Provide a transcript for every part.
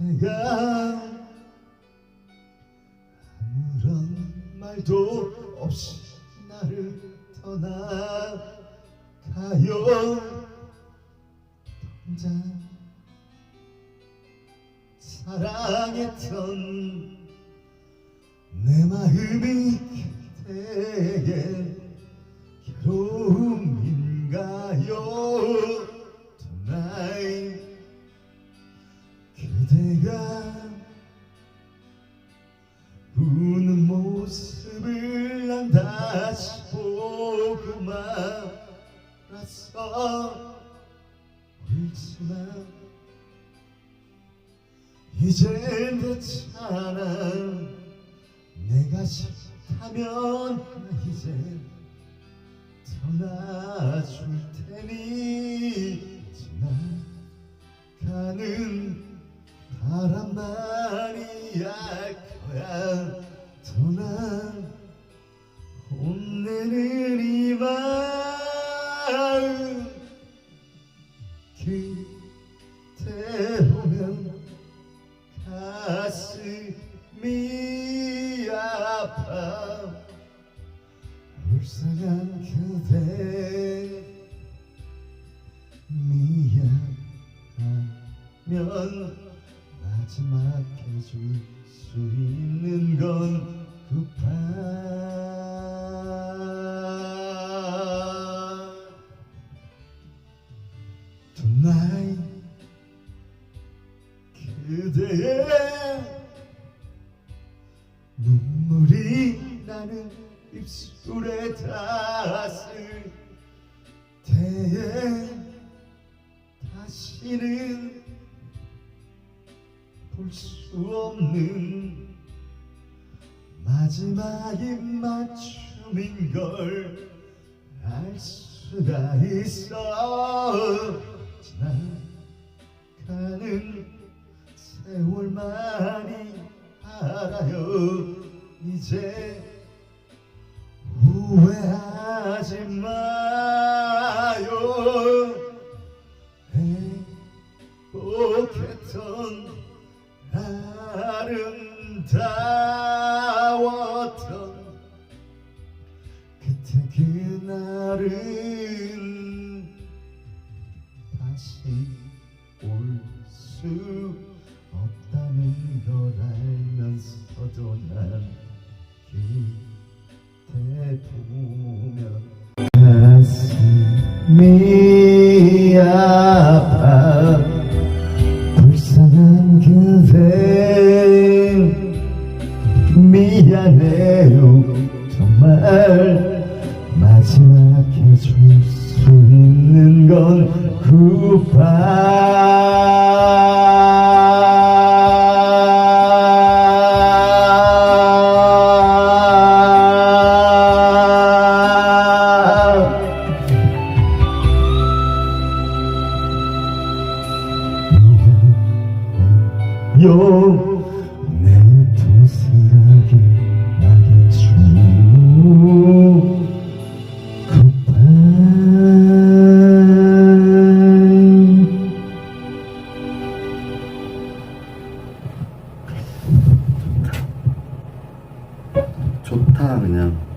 그대가 아무런 말도 없이 나를 떠나가요. 혼자 사랑했던 내 마음이 그대에 이젠 됐잖아 내가 싫다면 이제 떠나줄 테니 지나가는 바람만이 알 거야 떠나 혼내는 이 면 마지막 해줄 수 있는 건 goodbye tonight 그대의 눈물이 나는 입술에 닿았을 때에 다시는 볼 수 없는 마지막 입맞춤인 걸 알 수가 있어. 지나가는 세월만이 알아요. 이제 후회하지 마 미안해요. 정말 마지막 해줄 수 있는 건 굿바 요 내일 또 생각이 굿바이 좋다 그냥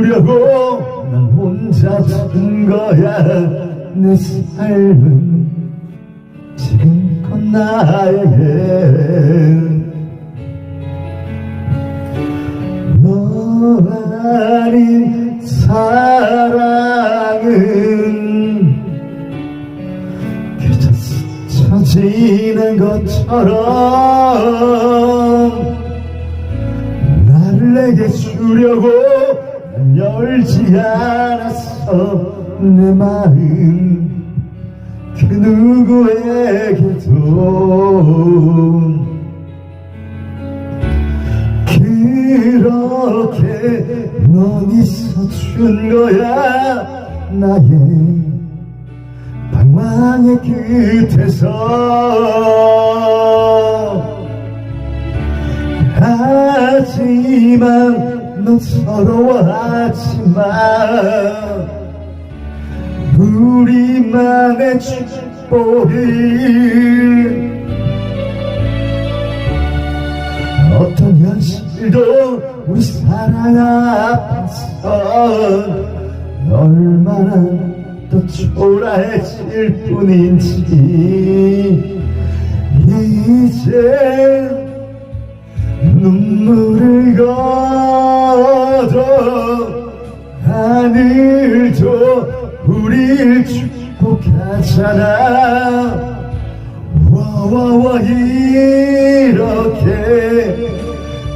주려고 난 혼자 죽은 거야. 내 삶은 지금껏 나의 아닌 사랑은 그저 스쳐지는 것처럼 나를 내게 주려고 난 열지 않았어. 내 마음 그 누구에게도 그렇게 넌 있어준 거야 나의. 방황의 끝에서. 하지만 넌 서러워하지만 우리만의 축복을 앞에서 얼마나 더 초라해질 뿐인지 이제 눈물을 거둬 하늘도 우릴 축복하잖아. 와와와 이렇게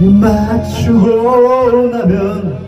맞추고 나면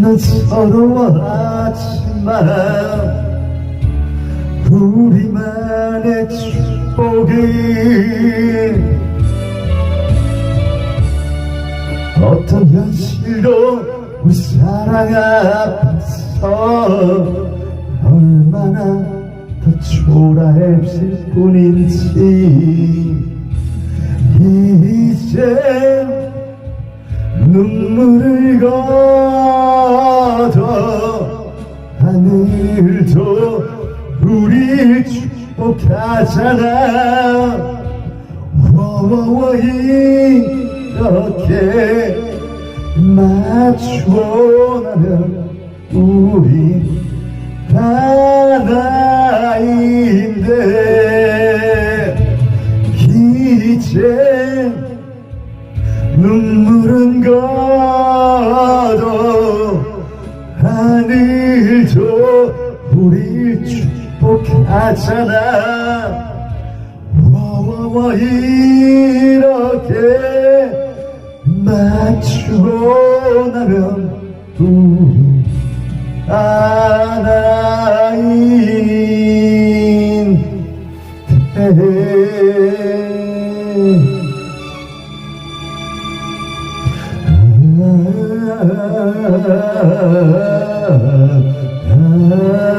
난 서러워하지만 우리만의 축복을 어떤 현실도 우리 사랑 앞에서 얼마나 더 초라해질 뿐인지. 이제 눈물을 거 축복하잖아 와와와 이렇게 맞추고 나면 우리 하나인데 이제 눈물은 거둬 하잖아. 와와와 이렇게 맞추고 나면 우리 하나인 아, 아, 아,